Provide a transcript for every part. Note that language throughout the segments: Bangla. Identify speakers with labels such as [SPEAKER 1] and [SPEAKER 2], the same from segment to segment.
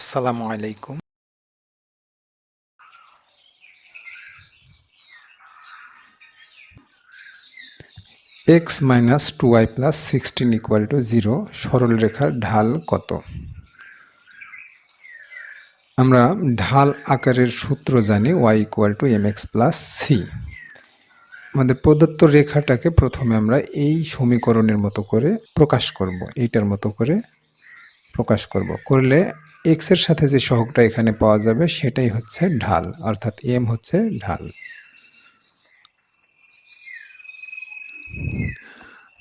[SPEAKER 1] আসসালামু আলাইকুম। X minus two Y plus sixteen equal to zero সরলরেখার ঢাল কত? আমরা ঢাল আকারের সূত্র জানি Y equal to M X plus C. আমাদের প্রদত্ত রেখাটাকে প্রথমে আমরা এই সমীকরণের মতো করে প্রকাশ করব, এইটার মতো করে প্রকাশ করব। করলে এক্সের সাথে যে সহগটা এখানে পাওয়া যাবে সেটাই হচ্ছে ঢাল, অর্থাৎ এম হচ্ছে ঢাল।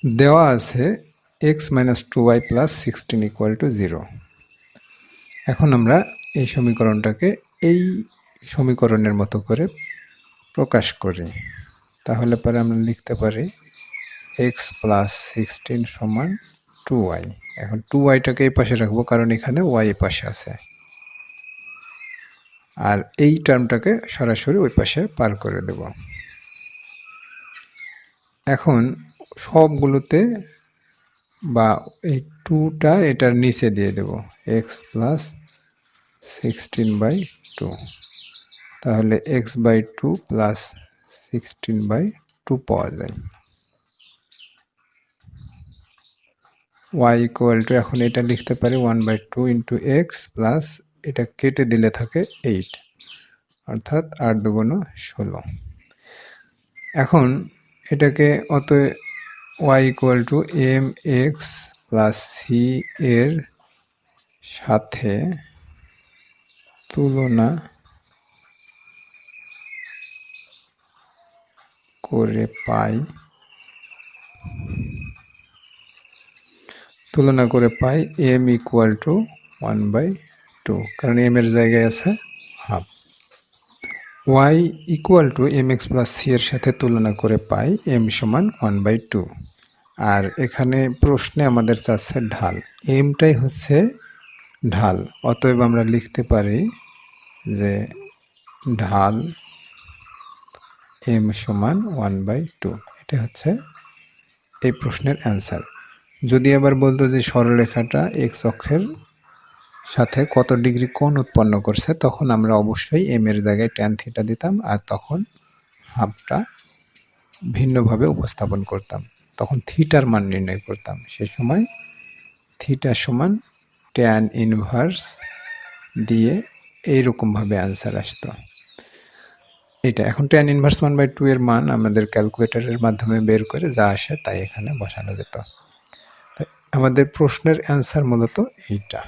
[SPEAKER 1] দেওয়া আছে X minus two Y plus sixteen equal to zero এখন আমরা এই সমীকরণটাকে এই সমীকরণের মতো করে প্রকাশ করি। তাহলে পরে আমরা লিখতে পারি এক্স প্লাস সিক্সটিন সমান টু ওয়াই এখন টু ওয়াইটাকে এই পাশে রাখব কারণ এখানে ওয়াই পাশে আছে। আর এই টার্মটাকে সরাসরি ওই পাশে পার করে দেব। এখন সবগুলোতে বা এই টুটা এটার নিচে দিয়ে দেব। X plus sixteen by two তাহলে X by two plus sixteen by two পাওয়া যায়। ওয়াই ইকুয়াল টু এখন এটা লিখতে পারি one by two into X plus এটা কেটে দিলে থাকে এইট অর্থাৎ আট দুগুণ ষোলো। এখন এটাকে অত Y equal to M X plus C এর সাথে তুলনা করে পাই তুলনা করে পাই M equal to one by two কারণ এম এর জায়গায় আছে half Y equal to M X plus C এর সাথে তুলনা করে পাই এম সমান ওয়ান বাই টু আর এখানে প্রশ্নে আমাদের চাচ্ছে ঢাল। এমটাই হচ্ছে ঢাল। অতএব আমরা লিখতে পারি যে ঢাল এম সমান ওয়ান বাই টু এটা হচ্ছে এই প্রশ্নের অ্যান্সার যদি আবার বলতো যে সরলরেখাটা এক্স অক্ষের সাথে কত ডিগ্রি কোণ উৎপন্ন করছে, তখন আমরা অবশ্যই এম এর জায়গায় ট্যান থিটা দিতাম আর তখন হাফটা ভিন্নভাবে উপস্থাপন করতাম। তখন থিটার মান নির্ণয় করতাম। সে সময় থিটা সমান ট্যান ইনভার্স দিয়ে এইরকমভাবে আনসার আসতো। এটা এখন tan inverse one by two এর মান আমাদের ক্যালকুলেটরের মাধ্যমে বের করে যা আসে তাই এখানে বসানো যেত। আমাদের প্রশ্নের অ্যান্সার মূলত এইটা।